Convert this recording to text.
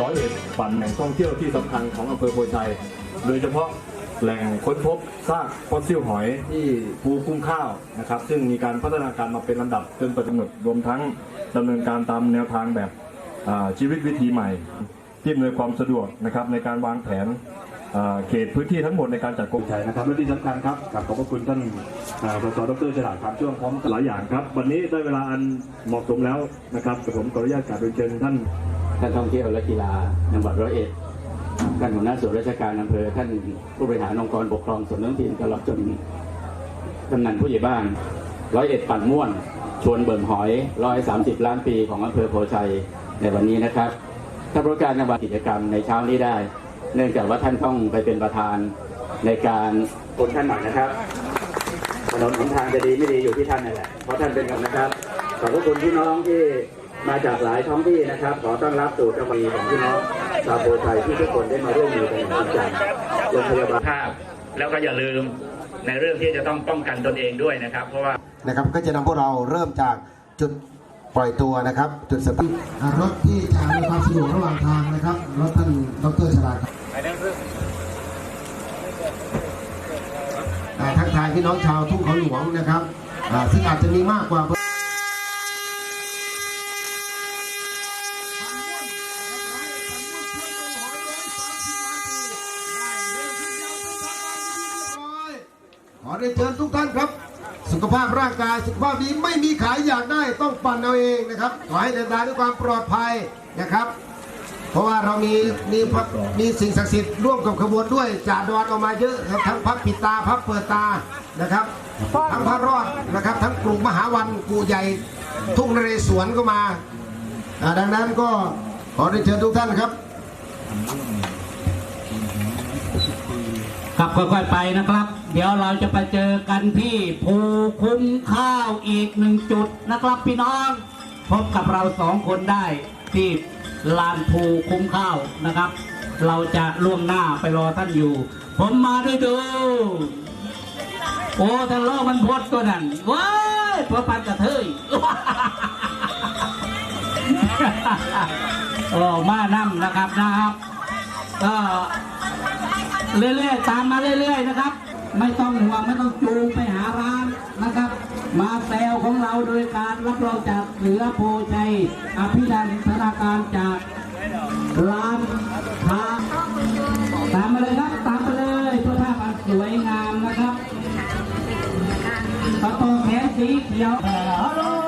ร้อยเอ็ดปั่นแหล่งท่องเที่ยวที่สำคัญของอำเภอโพชัย โดยเฉพาะแหล่งค้นพบซากฟอสซิลหอยที่ภูคุ้มข้าวนะครับ ซึ่งมีการพัฒนาการมาเป็นลำดับจนปัจจุบันรวมทั้งดำเนินการตามแนวทางแบบชีวิตวิถีใหม่ ที่อำนวยความสะดวกนะครับในการวางแผนเขตพื้นที่ทั้งหมดในการจัดกรมชัยนะครับและที่สำคัญครับกับขอบพระคุณท่านอ่าสดรฉลาดครับช่วงพร้อมหลายอย่างครับ วันนี้ได้เวลาอันเหมาะสมแล้วนะครับผมขออนุญาตกราบเรียนเชิญท่าน ท่านท่องเที่ยวและกีฬาจังหวัดร้อยเอ็ดท่านหัวหน้าส่วนราชการอำเภอท่านผู้บริหารองค์กรปกครองส่วนท้องถิ่นตลอดจนกำนันผู้ใหญ่บ้านร้อยเอ็ดปั่นม่วน ชวนเบิ่มหอยร้อยสามสิบล้านปีของอำเภอโพชัยในวันนี้นะครับท่านผู้การจังหวัดกิจกรรมในเช้านี้ได้ เนื่องจากว่าท่านต้องไปเป็นประธานในการคนท่านหน่อยนะครับถนนหนทางจะดีไม่ดีอยู่ที่ท่านนั่นแหละเพราะท่านเป็นกับนะครับขอบพระคุณพี่น้องที่ มาจากหลายท้องที่นะครับ ขอต้อนรับสู่เจ้ามีของพี่น้องชาวโพธิ์ไทยที่ทุกคนได้มาร่วมมือกันอย่างจริงจังโรงพยาบาลภาพแล้วก็อย่าลืมในเรื่องที่จะต้องป้องกันตนเองด้วยนะครับ เพราะว่านะครับก็จะนำพวกเราเริ่มจากจุดปล่อยตัวนะครับ จุดสตาร์ทรถที่จะมีความสะดวกระหว่างทางนะครับรถท่านดรฉลาดครับอ่าทักทายพี่น้องชาวทุ่งเขาหลวงนะครับอ่าซึ่งอาจจะมีมากกว่า ขอได้เชิญทุกท่านครับ สุขภาพร่างกายสุขภาพดีไม่มีขายอยากได้ต้องปั่นเอาเองนะครับขอให้เดินทางด้วยความปลอดภัยนะครับ เพราะว่าเรามีมีพระมีสิ่งศักดิ์สิทธิ์ร่วมกับขบวนด้วยจ่าดอนออกมาเยอะครับทั้งพับปิดตาพับเปิดตานะครับทั้งพระรอดนะครับทั้งกลุ่มมหาวันกูใหญ่ทุ่งนเรศวรก็มาอ่าดังนั้นก็ขอได้เชิญทุกท่านครับครับค่อยๆไปนะครับ เดี๋ยวเราจะไปเจอกันที่ภูคุ้มข้าวอีกหนึ่งจุดนะครับพี่น้อง พบกับเราสองคนได้ที่ลานภูคุ้มข้าวนะครับ เราจะล่วงหน้าไปรอท่านอยู่ ผมมาด้วยดู โอ้ท่านโลมันพดตัวนั้นว้ายพระปันกระเทยโอ้มานั่นะครับนะครับก็เรื่อยๆตามมาเรื่อยๆนะครับ ไม่ต้องห่วงไม่ต้องจูงไปหาร้านนะครับ มาเซลของเราโดยการรับเราจากเหลือโพชัยอภิธานธนาการจากร้านค้าตามมาเลยครับตามไปเลยเพื่อภาพอันสวยงามนะครับกระโปรงแขนสีเขียวฮัลโหล